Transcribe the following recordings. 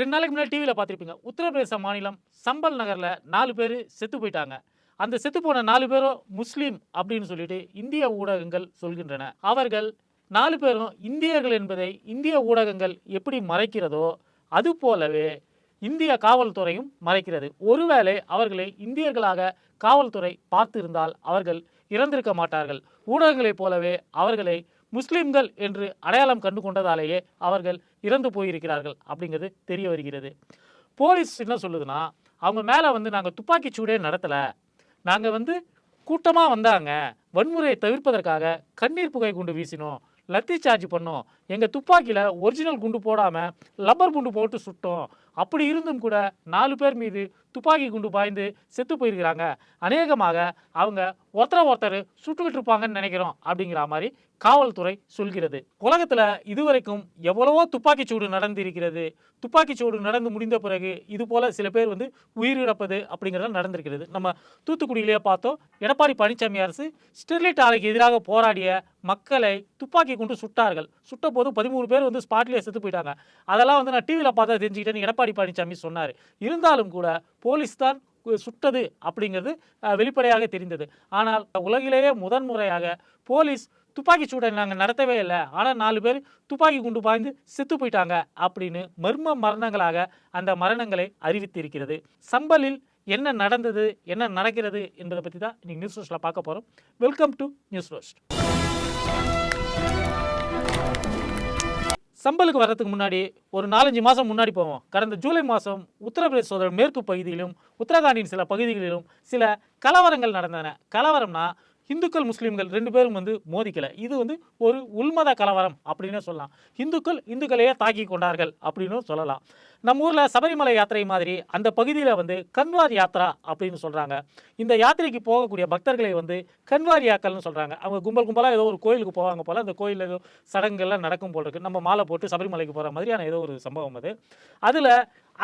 ரெண்டு நாளைக்கு முன்னாடி டிவியில் பார்த்துருப்பீங்க. உத்தரப்பிரதேச மாநிலம் சம்பல் நகரில் நாலு பேர் செத்து போயிட்டாங்க. அந்த செத்து போன நாலு பேரும் முஸ்லீம் அப்படின்னு சொல்லிட்டு இந்திய ஊடகங்கள் சொல்கின்றன. அவர்கள் நாலு பேரும் இந்தியர்கள் என்பதை இந்திய ஊடகங்கள் எப்படி மறைக்கிறதோ அது போலவே இந்திய காவல்துறையும் மறைக்கிறது. ஒருவேளை அவர்களை இந்தியர்களாக காவல்துறை பார்த்திருந்தால் அவர்கள் இறந்திருக்க மாட்டார்கள். ஊடகங்களைப் போலவே அவர்களை முஸ்லிம்கள் என்று அடையாளம் கண்டு கொண்டதாலேயே அவர்கள் இறந்து போயிருக்கிறார்கள் அப்படிங்கிறது தெரிய வருகிறது. போலீஸ் என்ன சொல்லுதுன்னா அவங்க மேலே வந்து நாங்கள் துப்பாக்கி சூடே நடத்தலை. நாங்கள் வந்து கூட்டமாக வந்தாங்க. வன்முறையை தவிர்ப்பதற்காக கண்ணீர் புகை குண்டு வீசினோம். லத்தி சார்ஜ் பண்ணோம். எங்கள் துப்பாக்கியில் ஒரிஜினல் குண்டு போடாமல் லப்பர் குண்டு போட்டு சுட்டோம். அப்படி இருந்தும் கூட நாலு பேர் மீது துப்பாக்கி குண்டு பாய்ந்து செத்து போயிருக்கிறாங்க. அநேகமாக அவங்க ஒருத்தர ஒருத்தர் சுட்டுக்கிட்டு இருப்பாங்கன்னு நினைக்கிறோம் அப்படிங்கிற மாதிரி காவல்துறை சொல்கிறது. உலகத்தில் இதுவரைக்கும் எவ்வளவோ துப்பாக்கி சூடு நடந்திருக்கிறது. துப்பாக்கி சூடு நடந்து முடிந்த பிறகு இது போல சில பேர் வந்து உயிரிழப்பது அப்படிங்கிறது நடந்திருக்கிறது. நம்ம தூத்துக்குடியிலேயே பார்த்தோம் எடப்பாடி பழனிசாமி அரசு ஸ்டெர்லைட் ஆலைக்கு எதிராக போராடிய மக்களை துப்பாக்கி கொண்டு சுட்டார்கள். சுட்ட போது பதிமூணு பேர் வந்து ஸ்பாட்லேயே செத்து போயிட்டாங்க. அதெல்லாம் வந்து நான் டிவியில் பார்த்தா தெரிஞ்சுக்கிட்டேன்னு எடப்பாடி பழனிசாமி சொன்னார். இருந்தாலும் கூட போலீஸ் தான் சுட்டது அப்படிங்கிறது வெளிப்படையாக தெரிந்தது. ஆனால் உலகிலேயே முதன்முறையாக போலீஸ் துப்பாக்கி சூடை நாங்கள் நடத்தவே இல்லை. ஆனால் நாலு பேர் துப்பாக்கி குண்டு பாய்ந்து செத்து போயிட்டாங்க அப்படின்னு மர்ம மரணங்களாக அந்த மரணங்களை அறிவித்திருக்கிறது. சம்பலில் என்ன நடந்தது என்ன நடக்கிறது என்பதை பற்றி தான் இன்னைக்கு நியூஸ் ரோஸ்ட்டில் பார்க்க போகிறோம் வெல்கம் டு நியூஸ் ரோஸ்ட் சம்பலுக்கு வர்றதுக்கு முன்னாடி ஒரு நாலஞ்சு மாதம் முன்னாடி போவோம். கடந்த ஜூலை மாதம் உத்தரப்பிரதேசோட மேற்கு பகுதியிலும் உத்தரகாண்டின் சில பகுதிகளிலும் சில கலவரங்கள் நடந்தன. கலவரம்னா இந்துக்கள் முஸ்லீம்கள் ரெண்டு பேரும் வந்து மோதிக்கலை. இது வந்து ஒரு உள்மத கலவரம் அப்படின்னு சொல்லலாம். இந்துக்கள் இந்துக்களையே தாக்கி கொண்டார்கள் அப்படின்னு சொல்லலாம். நம்ம ஊரில் சபரிமலை யாத்திரை மாதிரி அந்த பகுதியில் வந்து கன்வார் யாத்ரா அப்படின்னு சொல்கிறாங்க இந்த யாத்திரைக்கு போகக்கூடிய பக்தர்களை வந்து கன்வாரியாக்கள்னு சொல்கிறாங்க அவங்க கும்பல் கும்பலாக ஏதோ ஒரு கோயிலுக்கு போவாங்க போல் அந்த கோயிலில் ஏதோ சடங்குகள்லாம் நடக்கும் போல் இருக்கு. நம்ம மாலை போட்டு சபரிமலைக்கு போகிற மாதிரியான ஏதோ ஒரு சம்பவம் அது. அதில்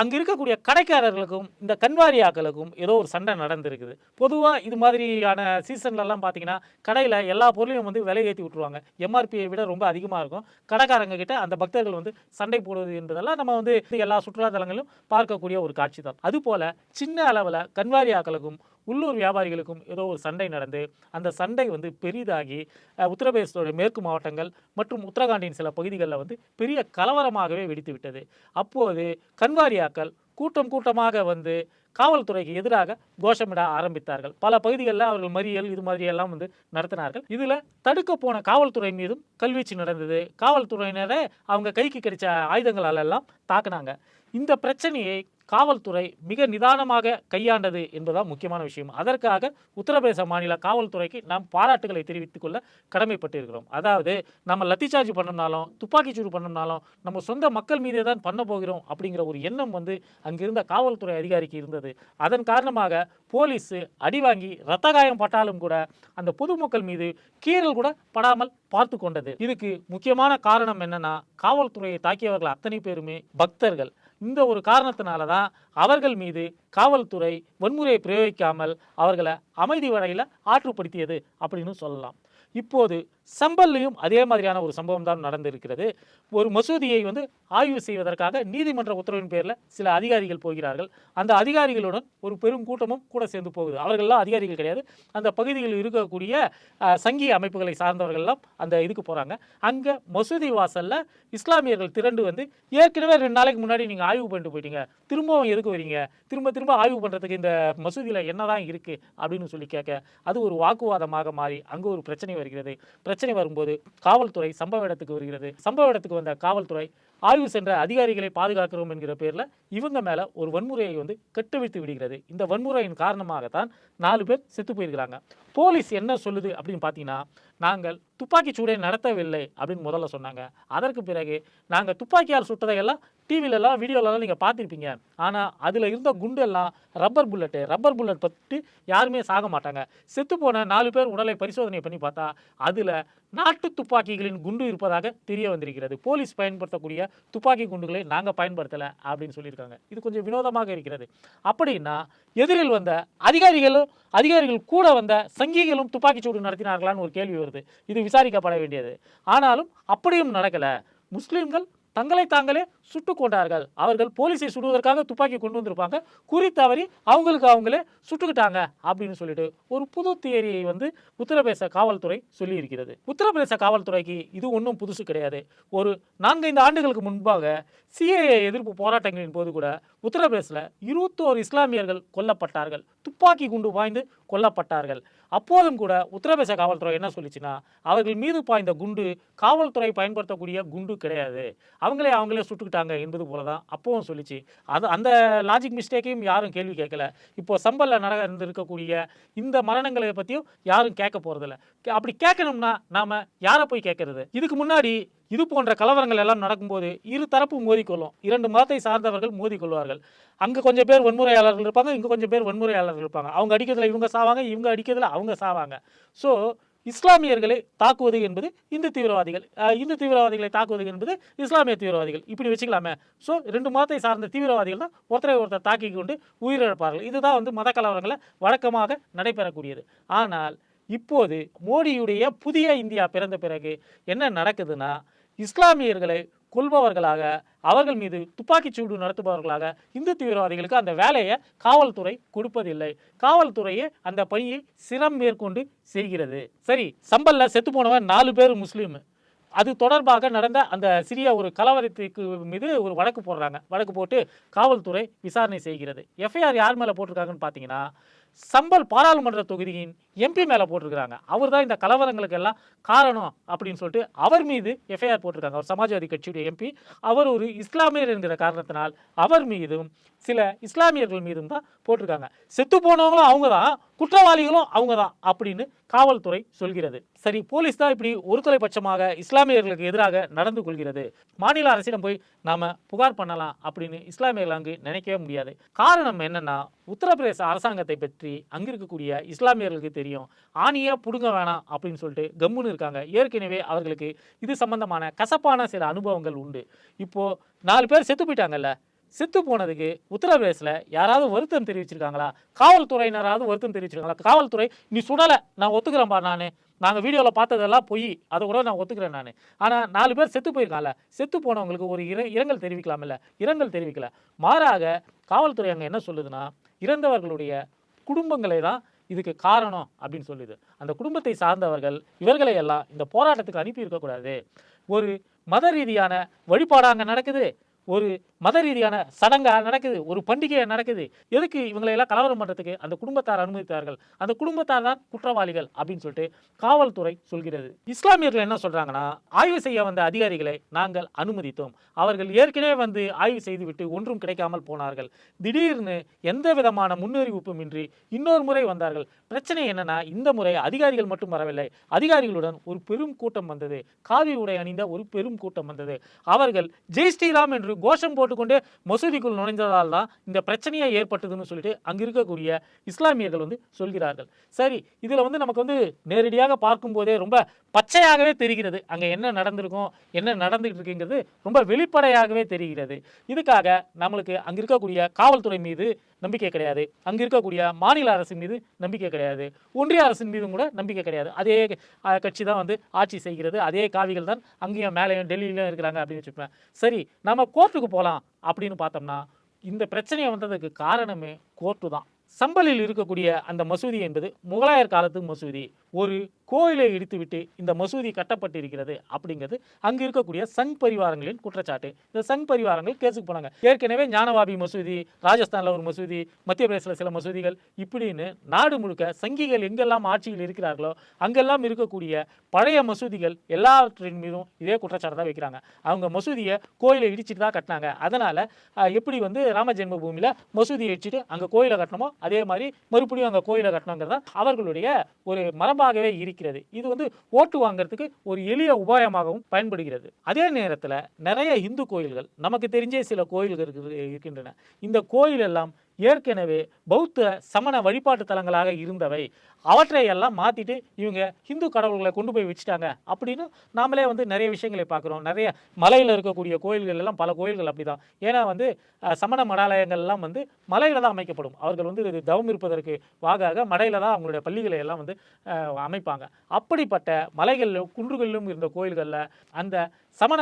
அங்கே இருக்கக்கூடிய கடைக்காரர்களுக்கும் இந்த கன்வாரியாக்களுக்கும் ஏதோ ஒரு சண்டை நடந்திருக்குது. பொதுவாக இது மாதிரியான சீசன்லலாம் பார்த்தீங்கன்னா கடையில் எல்லா பொருளையும் வந்து விலை ஏற்றி விட்ருவாங்க எம்ஆர்பியை விட ரொம்ப அதிகமாக இருக்கும். கடைக்காரங்க கிட்ட அந்த பக்தர்கள் வந்து சண்டை போடுவது என்பதெல்லாம் நம்ம வந்து எல்லா சுற்றுலாத்தலங்களிலும் பார்க்கக்கூடிய ஒரு காட்சி தான். அதுபோல் சின்ன அளவில் கன்வாரியாக்களுக்கும் உள்ளூர் வியாபாரிகளுக்கும் ஏதோ ஒரு சண்டை நடந்து அந்த சண்டை வந்து பெரிதாகி உத்தரப்பிரதேசத்தோடைய மேற்கு மாவட்டங்கள் மற்றும் உத்தரகாண்டின் சில பகுதிகளில் வந்து பெரிய கலவரமாகவே வெடித்து விட்டது அப்போது கன்வாரியாக்கள் கூட்டம் கூட்டமாக வந்து காவல்துறைக்கு எதிராக கோஷமிட ஆரம்பித்தார்கள். பல பகுதிகளில் அவர்கள் மறியல் இது மாதிரி எல்லாம் வந்து நடத்தினார்கள். இதில் தடுக்க போன காவல்துறை மீதும் கல்வீச்சு நடந்தது. காவல்துறையினரை அவங்க கைக்கு கிடைச்ச ஆயுதங்களால் எல்லாம் தாக்குனாங்க. இந்த பிரச்சனையை காவல்துறை மிக நிதானமாக கையாண்டது என்பதுதான் முக்கியமான விஷயம். அதற்காக உத்தரப்பிரதேச மாநில காவல்துறைக்கு நாம் பாராட்டுகளை தெரிவித்துக் கொள்ள கடமைப்பட்டிருக்கிறோம். அதாவது நம்ம லத்திச்சார்ஜ் பண்ணனாலும் துப்பாக்கிச்சூடு பண்ணனாலும் நம்ம சொந்த மக்கள் மீதே தான் பண்ண போகிறோம் அப்படிங்கிற ஒரு எண்ணம் வந்து அங்கிருந்த காவல்துறை அதிகாரிக்கு இருந்தது. அதன் காரணமாக போலீஸ் அடி வாங்கி ரத்த காயம் பட்டாலும் கூட அந்த பொதுமக்கள் மீது கீறல் கூட படாமல் பார்த்து கொண்டது. இதுக்கு முக்கியமான காரணம் என்னன்னா காவல்துறையை தாக்கியவர்கள் அத்தனை பேருமே பக்தர்கள். இந்த ஒரு காரணத்தினால தான் அவர்கள் மீது காவல்துறை வன்முறையை பிரயோகிக்காமல் அவர்களை அமைதி வரையில் ஆற்றுப்படுத்தியது அப்படின்னு சொல்லலாம். இப்போது சம்பல்லையும் அதே மாதிரியான ஒரு சம்பவம் தான் நடந்திருக்கிறது. ஒரு மசூதியை வந்து ஆய்வு செய்வதற்காக நீதிமன்ற உத்தரவின் பேரில் சில அதிகாரிகள் போகிறார்கள். அந்த அதிகாரிகளுடன் ஒரு பெரும் கூட்டமும் கூட சேர்ந்து போகுது. அவர்கள்லாம் அதிகாரிகள் கிடையாது. அந்த பகுதியில் இருக்கக்கூடிய அஹ், சங்கி அமைப்புகளை சார்ந்தவர்கள்லாம் அந்த இதுக்கு போகிறாங்க அங்கே மசூதி வாசலில் இஸ்லாமியர்கள் திரண்டு வந்து ஏற்கனவே ரெண்டு நாளைக்கு முன்னாடி நீங்கள் ஆய்வு பண்ணிட்டு போயிட்டீங்க. திரும்பவும் எதுக்கு வரீங்க? திரும்ப திரும்ப ஆய்வு பண்ணுறதுக்கு இந்த மசூதியில் என்னதான் இருக்குது அப்படின்னு சொல்லி கேட்க அது ஒரு வாக்குவாதமாக மாறி அங்கே ஒரு பிரச்சனை வருகிறது. பிரச்சனை வரும்போது காவல்துறை சம்பவ இடத்துக்கு வருகிறது. சம்பவ இடத்துக்கு வந்த காவல்துறை ஆய்வு சென்ற அதிகாரிகளை பாதுகாக்கிறோம் என்கிற பேரில் இவங்க மேலே ஒரு வன்முறையை வந்து கெட்டுவிழ்த்து விடுகிறது. இந்த வன்முறையின் காரணமாகத்தான் நாலு பேர் செத்து போயிருக்கிறாங்க. போலீஸ் என்ன சொல்லுது அப்படின்னு பார்த்தீங்கன்னா நாங்கள் துப்பாக்கி சூடை நடத்தவில்லை அப்படின்னு முதல்ல சொன்னாங்க. அதற்கு பிறகு நாங்கள் துப்பாக்கியால் சுட்டதையெல்லாம் டிவிலெல்லாம் வீடியோலலாம் நீங்கள் பார்த்துருப்பீங்க ஆனால் அதில் இருந்த குண்டெல்லாம் ரப்பர் புல்லட்டு ரப்பர் புல்லட் பட்டு யாருமே சாக மாட்டாங்க. செத்து போன நாலு பேர் உடலை பரிசோதனை பண்ணி பார்த்தா அதில் நாட்டு துப்பாக்கிகளின் குண்டு இருப்பதாக தெரிய வந்திருக்கிறது. போலீஸ் பயன்படுத்தக்கூடிய துப்பாக்கி குண்டுகளை நாங்கள் பயன்படுத்தலை அப்படின்னு சொல்லியிருக்காங்க. இது கொஞ்சம் வினோதமாக இருக்கிறது. அப்படின்னா எதிரில் வந்த அதிகாரிகளும் அதிகாரிகள் கூட வந்த சங்கிகளும் துப்பாக்கிச்சூடு நடத்தினார்களான்னு ஒரு கேள்வி வருது. இது விசாரிக்கப்பட வேண்டியது. ஆனாலும் அப்படியும் நடக்கலை. முஸ்லீம்கள் தங்களை தாங்களே சுட்டுக் கொண்டார்கள். அவர்கள் போலீஸை சுடுவதற்காக துப்பாக்கி கொண்டு வந்திருப்பாங்க. குறி தவறி அவங்களுக்கு அவங்களே சுட்டுக்கிட்டாங்க அப்படின்னு சொல்லிட்டு ஒரு புது தியரியை வந்து உத்தரப்பிரதேச காவல்துறை சொல்லியிருக்கிறது. உத்தரப்பிரதேச காவல்துறைக்கு இது ஒன்றும் புதுசு கிடையாது. ஒரு நான்கைந்து ஆண்டுகளுக்கு முன்பாக சிஏஏ எதிர்ப்பு போராட்டங்களின் போது கூட உத்தரப்பிரதேசில் இருபத்தோரு இஸ்லாமியர்கள் கொல்லப்பட்டார்கள். துப்பாக்கி குண்டு வாய்ந்து கொல்லப்பட்டார்கள். அப்போதும் கூட உத்தரப்பிரதேச காவல்துறை என்ன சொல்லிச்சுன்னா அவர்கள் மீது பாய்ந்த குண்டு காவல்துறை பயன்படுத்தக்கூடிய குண்டு கிடையாது. அவங்களே அவங்களே சுட்டுக்கிட்டாங்க என்பது போல தான் அப்போவும் சொல்லிச்சு. அது அந்த லாஜிக் மிஸ்டேக்கையும் யாரும் கேள்வி கேட்கல. இப்போ சம்பல்ல நடந்திருக்கக்கூடிய இந்த மரணங்களை பற்றியும் யாரும் கேட்க போகிறதில்ல அப்படி கேட்கணும்னா நாம் யாரை போய் கேட்கறது? இதுக்கு முன்னாடி இது போன்ற கலவரங்கள் எல்லாம் நடக்கும்போது இரு தரப்பு மோதிக்கொள்ளும். இரண்டு மதத்தை சார்ந்தவர்கள் மோதிக்கொள்வார்கள். அங்கே கொஞ்சம் பேர் வன்முறையாளர்கள் இருப்பாங்க இங்கே கொஞ்சம் பேர் வன்முறையாளர்கள் இருப்பாங்க. அவங்க அடிக்கிறதுல இவங்க சாவாங்க இவங்க அடிக்கிறதுல அவங்க சாவாங்க. ஸோ இஸ்லாமியர்களை தாக்குவது என்பது இந்து தீவிரவாதிகள் இந்து தீவிரவாதிகளை தாக்குவது என்பது இஸ்லாமிய தீவிரவாதிகள். இப்படி வச்சுக்கலாமே. ஸோ ரெண்டு மதத்தை சார்ந்த தீவிரவாதிகள் தான் ஒருத்தரை ஒருத்தர் தாக்கி கொண்டு உயிரிழப்பார்கள். இதுதான் வந்து மத கலவரங்களை வழக்கமாக நடைபெறக்கூடியது. ஆனால் இப்போது மோடியுடைய புதிய இந்தியா பிறந்த பிறகு என்ன நடக்குதுன்னா இஸ்லாமியர்களை கொள்பவர்களாக அவர்கள் மீது துப்பாக்கிச் சூடு நடத்துபவர்களாக இந்து தீவிரவாதிகளுக்கு அந்த வேலையை காவல்துறை கொடுப்பதில்லை. காவல்துறையே அந்த பணியை சிரம் மேற்கொண்டு செய்கிறது. சரி சம்பல்ல செத்து போனவன் நாலு பேர் முஸ்லீம். அது தொடர்பாக நடந்த அந்த சிறிய ஒரு கலவரத்துக்கு மீது ஒரு வழக்கு போடுறாங்க. வழக்கு போட்டு காவல்துறை விசாரணை செய்கிறது. எஃப்ஐஆர் யார் மேலே போட்டிருக்காங்கன்னு பார்த்தீங்கன்னா சம்பல் பாராளுமன்ற தொகுதியின் எம்பி மேலே போட்டிருக்கிறாங்க. அவர் தான் இந்த கலவரங்களுக்கு எல்லாம் காரணம் அப்படின்னு சொல்லிட்டு அவர் மீது எஃப்ஐஆர் போட்டிருக்காங்க. அவர் சமாஜ்வாதி கட்சியுடைய எம்பி அவர் ஒரு இஸ்லாமியர் என்கிற காரணத்தினால் அவர் மீதும் சில இஸ்லாமியர்கள் மீதும் தான் போட்டிருக்காங்க. செத்து போனவங்களும் அவங்க தான் குற்றவாளிகளும் அவங்க தான் அப்படின்னு காவல்துறை சொல்கிறது. சரி போலீஸ் தான் இப்படி ஒரு பட்சமாக இஸ்லாமியர்களுக்கு எதிராக நடந்து கொள்கிறது. மாநில அரசிடம் போய் நாம புகார் பண்ணலாம் அப்படின்னு இஸ்லாமியர்கள் அங்கு நினைக்கவே முடியாது. காரணம் என்னன்னா உத்தரப்பிரதேச அரசாங்கத்தை பற்றி அங்கிருக்கக்கூடிய இஸ்லாமியர்களுக்கு தெரியும் ஆணியே பிடுங்க வேணாம் அப்படின்னு சொல்லிட்டு கம்முன்னு இருக்காங்க. ஏற்கனவே அவர்களுக்கு இது சம்பந்தமான கசப்பான சில அனுபவங்கள் உண்டு. இப்போது நாலு பேர் செத்து போயிட்டாங்கல்ல. செத்து போனதுக்கு உத்தரப்பிரதேசில் யாராவது வருத்தம் தெரிவிச்சிருக்காங்களா? காவல்துறையினராவது வருத்தம் தெரிவிச்சிருக்காங்களா? காவல்துறை நீ சுடலை நான் ஒத்துக்கிறேன்பா நான். நாங்கள் வீடியோவில் பார்த்ததெல்லாம் பொய். அதை கூட நான் ஒத்துக்கிறேன் நான். ஆனால் நாலு பேர் செத்து போயிருக்காங்கல்ல. செத்து போனவங்களுக்கு ஒரு இர இரங்கல் தெரிவிக்கலாமில்ல இரங்கல் தெரிவிக்கல. மாறாக காவல்துறை அங்கே என்ன சொல்லுதுன்னா இறந்தவர்களுடைய குடும்பங்களை தான் இதுக்கு காரணம் அப்படின்னு சொல்லுது. அந்த குடும்பத்தை சார்ந்தவர்கள் இவர்களை எல்லாம் இந்த போராட்டத்துக்கு அனுப்பி இருக்கக்கூடாது ஒரு மத ரீதியான வழிபாடு அங்கே நடக்குது. ஒரு மத ரீதியான சடங்காக நடக்குது ஒரு பண்டிகையாக நடக்குது. எதுக்கு இவங்களை எல்லாம் கலவரம் பண்ணுறதுக்கு அந்த குடும்பத்தார் அனுமதித்தார்கள்? அந்த குடும்பத்தார் தான் குற்றவாளிகள் அப்படின்னு சொல்லிட்டு காவல்துறை சொல்கிறது. இஸ்லாமியர்கள் என்ன சொல்கிறாங்கன்னா ஆய்வு செய்ய வந்த அதிகாரிகளை நாங்கள் அனுமதித்தோம். அவர்கள் ஏற்கனவே வந்து ஆய்வு செய்துவிட்டு ஒன்றும் கிடைக்காமல் போனார்கள். திடீர்னு எந்த விதமான முன்னறிவிப்பும் இன்றி இன்னொரு முறை வந்தார்கள். பிரச்சனை என்னன்னா இந்த முறை அதிகாரிகள் மட்டும் வரவில்லை. அதிகாரிகளுடன் ஒரு பெரும் கூட்டம் வந்தது. காவி உடை அணிந்த ஒரு பெரும் கூட்டம் வந்தது. அவர்கள் ஜெய் ஸ்ரீராம் என்று கோஷம் போட்டுக்கொண்டு மசூதிக்குள் நுழைந்ததால் தான் இந்த பிரச்சனையே ஏற்பட்டதுன்னு சொல்லிட்டு அங்கே இருக்கக்கூடிய இஸ்லாமியர்கள் வந்து சொல்கிறார்கள். சரி இதில் வந்து நமக்கு வந்து நேரடியாக பார்க்கும்போதே ரொம்ப பச்சையாகவே தெரிகிறது. அங்கே என்ன நடந்திருக்கும் என்ன நடந்துகிட்டு இருக்குங்கிறது ரொம்ப வெளிப்படையாகவே தெரிகிறது. இதுக்காக நம்மளுக்கு அங்க இருக்கக்கூடிய காவல்துறை மீது நம்பிக்கை கிடையாது. அங்கே இருக்கக்கூடிய மாநில அரசின் மீது நம்பிக்கை கிடையாது. ஒன்றிய அரசின் மீதும் கூட நம்பிக்கை கிடையாது. அதே கட்சி தான் வந்து ஆட்சி செய்கிறது. அதே காவிகள் தான் அங்கேயும் மேலேயும் டெல்லியிலும் இருக்கிறாங்க அப்படின்னு வச்சுப்பேன். சரி நம்ம கோர்ட்டுக்கு போகலாம் அப்படின்னு பார்த்தோம்னா இந்த பிரச்சனையை வந்ததுக்கு காரணமே கோர்ட்டு தான். சம்பலில் இருக்கக்கூடிய அந்த மசூதி என்பது முகலாயர் காலத்து மசூதி. ஒரு கோயிலை இடித்துவிட்டு இந்த மசூதி கட்டப்பட்டிருக்கிறது அப்படிங்கிறது அங்கு இருக்கக்கூடிய சங் பரிவாரங்களின் குற்றச்சாட்டு. இந்த சங் பரிவாரங்கள் கேஸுக்கு போனாங்க. ஏற்கனவே ஞானவாபி மசூதி ராஜஸ்தானில் ஒரு மசூதி மத்திய பிரதேசத்தில் சில மசூதிகள் இப்படின்னு நாடு முழுக்க சங்கிகள் எங்கெல்லாம் ஆட்சியில் இருக்கிறார்களோ அங்கெல்லாம் இருக்கக்கூடிய பழைய மசூதிகள் எல்லாவற்றின் மீதும் இதே குற்றச்சாட்டு தான் வைக்கிறாங்க. அவங்க மசூதியை கோயிலை இடிச்சிட்டு தான் கட்டினாங்க. அதனால் எப்படி வந்து ராம ஜென்மபூமியில் மசூதியை இடிச்சிட்டு அங்கே கோயிலை கட்டணுமோ அதே மாதிரி மறுபடியும் அங்கே கோயிலை கட்டணுங்கிறது அவர்களுடைய ஒரு மரபாகவே இருக்கிறது இது வந்து ஓட்டு வாங்குறதுக்கு ஒரு எளிய உபாயமாகவும் பயன்படுகிறது. அதே நேரத்தில் நிறைய இந்து கோயில்கள் நமக்கு தெரிஞ்சே சில கோயில்கள் இருக்கின்றன. இந்த கோயில் எல்லாம் ஏற்கனவே பௌத்த சமண வழிபாட்டு தலங்களாக இருந்தவை. அவற்றை எல்லாம் மாற்றிட்டு இவங்க ஹிந்து கடவுள்களை கொண்டு போய் வச்சுட்டாங்க அப்படின்னு நாமளே வந்து நிறைய விஷயங்களை பார்க்குறோம். நிறைய மலையில் இருக்கக்கூடிய கோயில்கள் எல்லாம் பல கோயில்கள் அப்படிதான். ஏன்னா வந்து சமண மடாலயங்கள் எல்லாம் வந்து மலையில் தான் அமைக்கப்படும். அவர்கள் வந்து இது தவம் இருப்பதற்கு வாகாக மடையில் தான் அவங்களுடைய பள்ளிகளை எல்லாம் வந்து அமைப்பாங்க. அப்படிப்பட்ட மலைகளிலும் குன்றுகளிலும் இருந்த கோயில்களில் அந்த சமண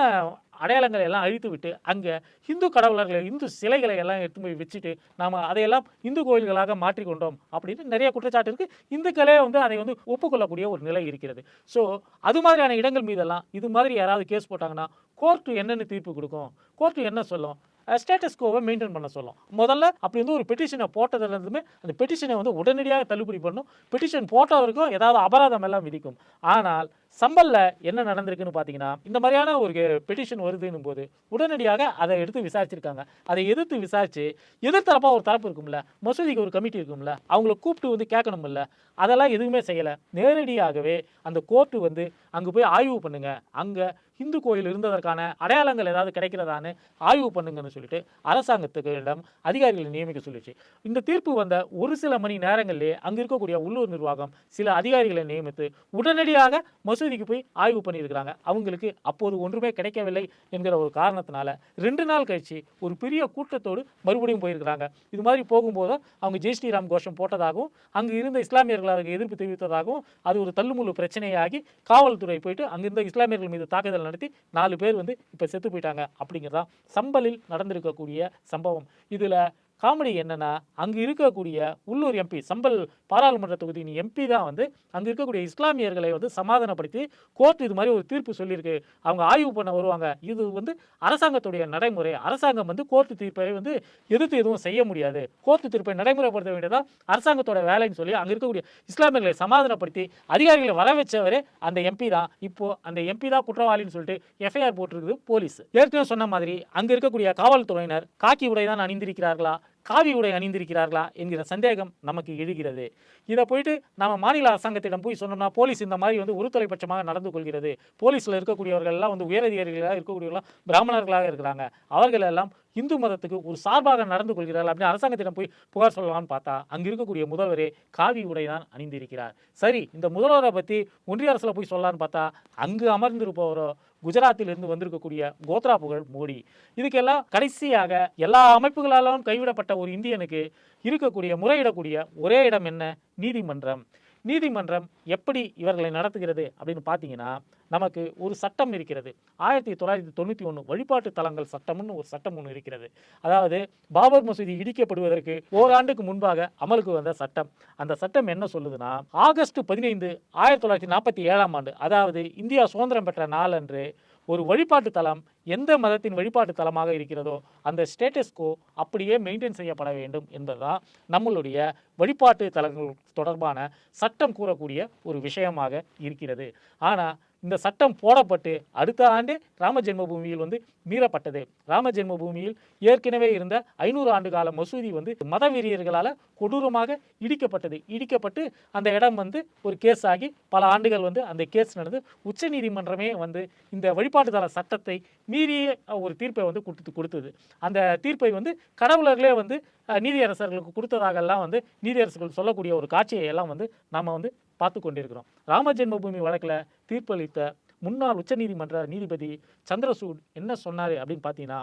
அடையாளங்களை எல்லாம் அழித்து விட்டு அங்கே இந்து கடவுளர்களை இந்து சிலைகளை எல்லாம் எடுத்து போய் வச்சுட்டு நாம் அதையெல்லாம் இந்து கோயில்களாக மாற்றிக்கொண்டோம் அப்படின்னு நிறைய குற்றச்சாட்டு இந்த இந்துக்களே வந்து அதை வந்து ஒப்புக்கொள்ளக்கூடிய ஒரு நிலை இருக்கிறது. ஸோ அது மாதிரியான இடங்கள் மீதெல்லாம் இது மாதிரி யாராவது கேஸ் போட்டாங்கன்னா கோர்ட்டு என்னென்னு தீர்ப்பு கொடுக்கும். கோர்ட்டு என்ன சொல்லும்? ஸ்டேட்டஸ் கோவை மெயின்டைன் பண்ண சொல்லும். முதல்ல அப்படி வந்து ஒரு பெட்டிஷனை போட்டதுலேருந்துமே அந்த பெட்டிஷனை வந்து உடனடியாக தள்ளுபடி பண்ணும். பெட்டிஷன் போட்டவருக்கும் ஏதாவது அபராதம் எல்லாம் விதிக்கும். ஆனால் சம்பல்ல என்ன நடந்திருக்குன்னு பார்த்தீங்கன்னா இந்த மாதிரியான ஒரு பெட்டிஷன் வருதுன்னும் போது உடனடியாக அதை எடுத்து விசாரிச்சிருக்காங்க. அதை எதிர்த்து விசாரிச்சு எதிர்த்தரப்பாக ஒரு தரப்பு இருக்கும்ல மசூதிக்கு ஒரு கமிட்டி இருக்கும்ல அவங்கள கூப்பிட்டு வந்து கேட்கணும்ல அதெல்லாம் எதுவுமே செய்யலை. நேரடியாகவே அந்த கோர்ட்டு வந்து அங்கே போய் ஆய்வு பண்ணுங்க. அங்கே இந்து கோயில் இருந்ததற்கான அடையாளங்கள் ஏதாவது கிடைக்கிறதான்னு ஆய்வு பண்ணுங்கன்னு சொல்லிட்டு அரசாங்கத்துக்கிடம் அதிகாரிகளை நியமிக்க சொல்லிச்சு. இந்த தீர்ப்பு வந்த ஒரு சில மணி நேரங்களிலே அங்கே இருக்கக்கூடிய உள்ளூர் நிர்வாகம் சில அதிகாரிகளை நியமித்து உடனடியாக மசூதிக்கு போய் ஆய்வு பண்ணியிருக்கிறாங்க. அவங்களுக்கு அப்போது ஒன்றுமே கிடைக்கவில்லை என்கிற ஒரு காரணத்தினால ரெண்டு நாள் கழிச்சு ஒரு பெரிய கூட்டத்தோடு மறுபடியும் போயிருக்கிறாங்க. இது மாதிரி போகும்போது அவங்க ஜெய் ஸ்ரீராம் கோஷம் போட்டதாகவும் அங்கே இருந்த இஸ்லாமியர்கள் எதிர்ப்பு தெரிவித்ததாகவும் அது ஒரு தள்ளுமுள்ளு பிரச்சனையாகி காவல்துறை போயிட்டு அங்கிருந்த இஸ்லாமியர்கள் மீது தாக்குதல் நடத்தி நாலு பேர் வந்து இப்போ செத்து போயிட்டாங்க. அப்படிங்கிறதா சம்பலில் நடந்திருக்கக்கூடிய சம்பவம். இதில் காமெடி என்னன்னா அங்கே இருக்கக்கூடிய உள்ளூர் எம்பி சம்பல் பாராளுமன்ற தொகுதியின் எம்பி தான் வந்து அங்கே இருக்கக்கூடிய இஸ்லாமியர்களை வந்து சமாதானப்படுத்தி கோர்ட் இது மாதிரி ஒரு தீர்ப்பு சொல்லியிருக்கு. அவங்க ஆய்வு பண்ண வருவாங்க. இது வந்து அரசாங்கத்துடைய நடைமுறை. அரசாங்கம் வந்து கோர்ட்டு தீர்ப்பை வந்து எதிர்த்து எதுவும் செய்ய முடியாது. கோர்ட்டு தீர்ப்பை நடைமுறைப்படுத்த வேண்டியதா அரசாங்கத்தோட வேலைன்னு சொல்லி அங்கே இருக்கக்கூடிய இஸ்லாமியர்களை சமாதானப்படுத்தி அதிகாரிகளை வர வச்சவரே அந்த எம்பி தான். இப்போ அந்த எம்பி தான் குற்றவாளின்னு சொல்லிட்டு எஃப்ஐஆர் போட்டிருக்குது போலீஸ். ஏற்கனவே சொன்ன மாதிரி அங்கே இருக்கக்கூடிய காவல்துறையினர் காக்கி உடை தான் அணிந்திருக்கிறார்களா? காவி உடை அணிந்திருக்கிறார்களா என்கிற சந்தேகம் நமக்கு எழுகிறது. இதை போயிட்டு நம்ம மாநில அரசாங்கத்திடம் போய் சொன்னோம்னா போலீஸ் இந்த மாதிரி வந்து ஒரு தலைப்பட்சமாக நடந்து கொள்கிறது. போலீஸில் இருக்கக்கூடியவர்கள் எல்லாம் வந்து உயரதிகாரிகளாக இருக்கக்கூடியவர்களாம் பிராமணர்களாக இருக்கிறாங்க. அவர்கள் எல்லாம் இந்து மதத்துக்கு ஒரு சார்பாக நடந்து கொள்கிறார்கள் அப்படின்னு அரசாங்கத்திடம் போய் புகார் சொல்லலாம்னு பார்த்தா அங்கே இருக்கக்கூடிய முதல்வரே காவி உடை தான் அணிந்திருக்கிறார். சரி இந்த முதல்வரை பற்றி ஒன்றிய அரசில் போய் சொல்லலான்னு பார்த்தா அங்கு அமர்ந்திருப்பவரோ குஜராத்திலிருந்து வந்திருக்கக்கூடிய கோத்ரா புகழ் மோடி. இதுக்கெல்லாம் கடைசியாக எல்லா அமைப்புகளாலும் கைவிடப்பட்ட ஒரு இந்தியனுக்கு இருக்கக்கூடிய முறையிடக்கூடிய ஒரே இடம் என்ன? நீதிமன்றம். நீதிமன்றம் எப்படி இவர்களை நடத்துகிறது அப்படின்னு பார்த்தீங்கன்னா நமக்கு ஒரு சட்டம் இருக்கிறது. ஆயிரத்தி தொள்ளாயிரத்தி தொண்ணூற்றி ஒன்று வழிபாட்டு தலங்கள் சட்டம்னு ஒரு சட்டம் ஒன்று இருக்கிறது. அதாவது பாபர் மசூதி இடிக்கப்படுவதற்கு ஓராண்டுக்கு முன்பாக அமலுக்கு வந்த சட்டம். அந்த சட்டம் என்ன சொல்லுதுன்னா ஆகஸ்ட் பதினைந்து ஆயிரத்தி தொள்ளாயிரத்தி நாற்பத்தி ஏழாம் ஆண்டு அதாவது இந்தியா சுதந்திரம் பெற்ற நாளன்று ஒரு வழிபாட்டு தலம் எந்த மதத்தின் வழிபாட்டு தலமாக இருக்கிறதோ அந்த ஸ்டேட்டஸ்கோ அப்படியே மெயின்டைன் செய்யப்பட வேண்டும் என்பதுதான் நம்மளுடைய வழிபாட்டு தலங்கள் தொடர்பான சட்டம் கூறக்கூடிய ஒரு விஷயமாக இருக்கிறது. ஆனால் இந்த சட்டம் போடப்பட்டு அடுத்த ஆண்டே ராம ஜென்மபூமியில் வந்து மீறப்பட்டது. ராம ஜென்மபூமியில் ஏற்கனவே இருந்த ஐநூறு ஆண்டு கால மசூதி வந்து மத வெறியர்களால் கொடூரமாக இடிக்கப்பட்டது. இடிக்கப்பட்டு அந்த இடம் வந்து ஒரு கேஸ் ஆகி பல ஆண்டுகள் வந்து அந்த கேஸ் நடந்து உச்சநீதிமன்றமே வந்து இந்த வழிபாட்டுத்தல சட்டத்தை மீறிய ஒரு தீர்ப்பை வந்து கொடுத்து கொடுத்தது. அந்த தீர்ப்பை வந்து கடவுளர்களே வந்து நீதியரசர்களுக்கு நீதியரசர்களுக்கு கொடுத்ததாகலாம் வந்து நீதியரசர்கள் சொல்லக்கூடிய ஒரு காட்சியை எல்லாம் வந்து நாம் வந்து பார்த்து கொண்டிருக்கிறோம் ராம ஜென்மபூமி வழக்கில் தீர்ப்பளித்த முன்னாள் உச்சநீதிமன்ற நீதிபதி சந்திரசூட் என்ன சொன்னார் அப்படின்னு பார்த்தீங்கன்னா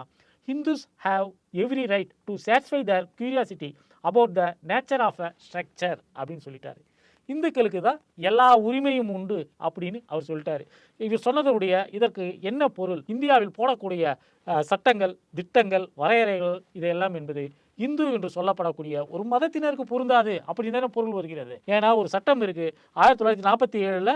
Hindus have every right to satisfy their curiosity about the nature of a structure அப்படின்னு சொல்லிட்டாரு. இந்துக்களுக்கு தான் எல்லா உரிமையும் உண்டு அப்படின்னு அவர் சொல்லிட்டாரு. இவர் சொன்னதுடைய இதற்கு என்ன பொருள்? இந்தியாவில் போடக்கூடிய சட்டங்கள் திட்டங்கள் வரையறைகள் இதையெல்லாம் என்பது இந்து என்று சொல்லப்படக்கூடிய ஒரு மதத்தினருக்கு பொருந்தாது அப்படின்னு தானே பொருள் வருகிறது. ஏன்னா ஒரு சட்டம் இருக்கு. ஆயிரத்தி தொள்ளாயிரத்தி நாற்பத்தி ஏழில்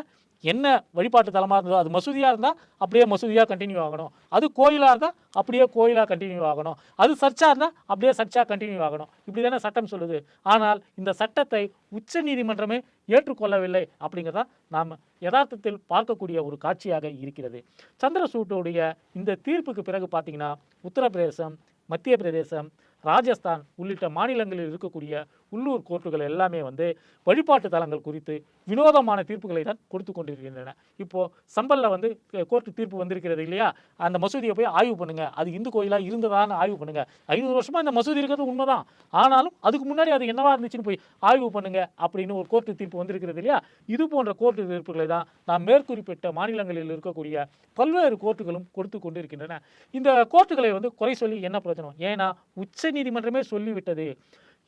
என்ன வழிபாட்டு தலமாக இருந்ததோ அது மசூதியாக இருந்தால் அப்படியே மசூதியாக கண்டினியூ ஆகணும். அது கோயிலாக இருந்தால் அப்படியே கோயிலாக கண்டினியூ ஆகணும். அது சர்ச்சாக இருந்தால் அப்படியே சர்ச்சாக கண்டினியூ ஆகணும். இப்படி தானே சட்டம் சொல்லுது. ஆனால் இந்த சட்டத்தை உச்ச நீதிமன்றமே ஏற்றுக்கொள்ளவில்லை அப்படிங்கிறதா நாம் யதார்த்தத்தில் பார்க்கக்கூடிய ஒரு காட்சியாக இருக்கிறது. சந்திரசூட்டுடைய இந்த தீர்ப்புக்கு பிறகு பார்த்தீங்கன்னா உத்தரப்பிரதேசம் மத்திய பிரதேசம் ராஜஸ்தான் உள்ளிட்ட மாநிலங்களில் இருக்கக்கூடிய உள்ளூர் கோர்ட்டுகள் எல்லாமே வந்து வழிபாட்டு தலங்கள் குறித்து வினோதமான தீர்ப்புகளை தான் கொடுத்து கொண்டிருக்கின்றன. இப்போது சம்பலில் வந்து கோர்ட்டு தீர்ப்பு வந்திருக்கிறது இல்லையா? அந்த மசூதியை போய் ஆய்வு பண்ணுங்கள் அது இந்து கோயிலாக இருந்ததான்னு ஆய்வு பண்ணுங்கள் ஐநூறு வருஷமாக இந்த மசூதி இருக்கிறது உண்மைதான். ஆனாலும் அதுக்கு முன்னாடி அது என்னவா இருந்துச்சுன்னு போய் ஆய்வு பண்ணுங்கள் அப்படின்னு ஒரு கோர்ட்டு தீர்ப்பு வந்திருக்கிறது இல்லையா? இது போன்ற கோர்ட்டு தீர்ப்புகளை தான் நாம் மேற்குறிப்பிட்ட மாநிலங்களில் இருக்கக்கூடிய பல்வேறு கோர்ட்டுகளும் கொடுத்து கொண்டிருக்கின்றன. இந்த கோர்ட்டுகளை வந்து குறை சொல்லி என்ன பிரச்சனை ஏன்னா உச்ச நீதிமன்றமே சொல்லிவிட்டது.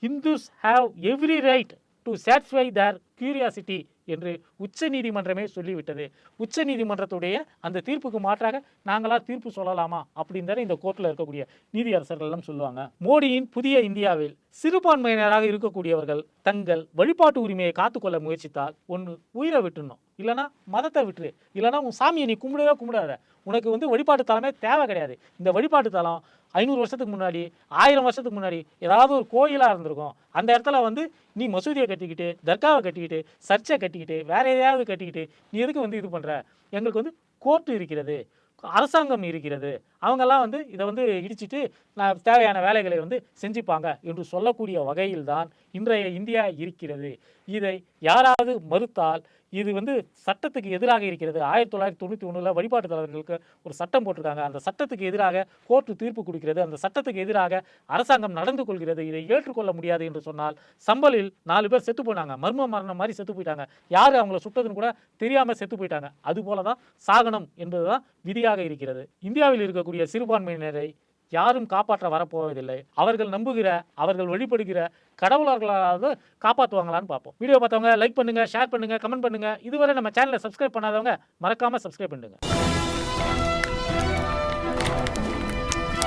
Hindus have every right to satisfy their curiosity என்று உச்ச நீதிமன்றமே சொல்லிவிட்டது. உச்ச நீதிமன்றத்துடைய அந்த தீர்ப்புக்கு மாற்றாக நாங்களா தீர்ப்பு சொல்லலாமா அப்படின்னு இந்த கோர்ட்டில் இருக்கக்கூடிய நீதியரசர்கள் எல்லாம் சொல்லுவாங்க. மோடியின் புதிய இந்தியாவில் சிறுபான்மையினராக இருக்கக்கூடியவர்கள் தங்கள் வழிபாட்டு உரிமையை காத்துக்கொள்ள முயற்சித்தால் ஒன்று உயிரை விட்டுணும் இல்லைனா மதத்தை விட்டுரு. இல்லைனா உன் சாமியை நீ கும்பிடவே கும்பிடாத. உனக்கு வந்து வழிபாட்டு தலமே தேவை கிடையாது. இந்த வழிபாட்டு தலம் ஐநூறு வருஷத்துக்கு முன்னாடி ஆயிரம் வருஷத்துக்கு முன்னாடி ஏதாவது ஒரு கோயிலாக இருந்திருக்கும். அந்த இடத்துல வந்து நீ மசூதியை கட்டிக்கிட்டு தர்காவை கட்டிக்கிட்டு சர்ச்சை கட்டிக்கிட்டு வேற எதையாவது கட்டிக்கிட்டு நீ எதுக்கு வந்து இது பண்ணுற எங்களுக்கு வந்து கோர்ட்டு இருக்கிறது அரசாங்கம் இருக்கிறது. அவங்கெல்லாம் வந்து இதை வந்து இடிச்சிட்டு நான் தேவையான வேலைகளை வந்து செஞ்சுப்பாங்க என்று சொல்லக்கூடிய வகையில்தான் இன்றைய இந்தியா இருக்கிறது. இதை யாராவது மறுத்தால் இது வந்து சட்டத்துக்கு எதிராக இருக்கிறது. ஆயிரத்தி தொள்ளாயிரத்தி தொண்ணூற்றி ஒன்றில் வழிபாட்டு தலைவர்களுக்கு ஒரு சட்டம் போட்டிருக்காங்க. அந்த சட்டத்துக்கு எதிராக கோர்ட்டு தீர்ப்பு கொடுக்கிறது. அந்த சட்டத்துக்கு எதிராக அரசாங்கம் நடந்து கொள்கிறது. இதை ஏற்றுக்கொள்ள முடியாது என்று சொன்னால் சம்பலில் நாலு பேர் செத்து போனாங்க மர்ம மரணம் மாதிரி செத்து போயிட்டாங்க. யார் அவங்கள சுட்டதுன்னு கூட தெரியாமல் செத்து போயிட்டாங்க. அது போல தான் சாகனம் என்பது தான் விதியாக இருக்கிறது. இந்தியாவில் இருக்கக்கூடிய சிறுபான்மையினரை யாரும் காப்பாற்ற வரப்போவதில்லை. அவர்கள் நம்புகிற அவர்கள் வழிபடுகிற கடவுளர்களாவது காப்பாற்றுவாங்களான்னு பார்ப்போம். வீடியோ பார்த்தவங்க லைக் பண்ணுங்கள் ஷேர் பண்ணுங்கள் கமெண்ட் பண்ணுங்கள் இதுவரை நம்ம சேனலை சப்ஸ்கிரைப் பண்ணாதவங்க மறக்காமல் சப்ஸ்கிரைப் பண்ணுங்கள்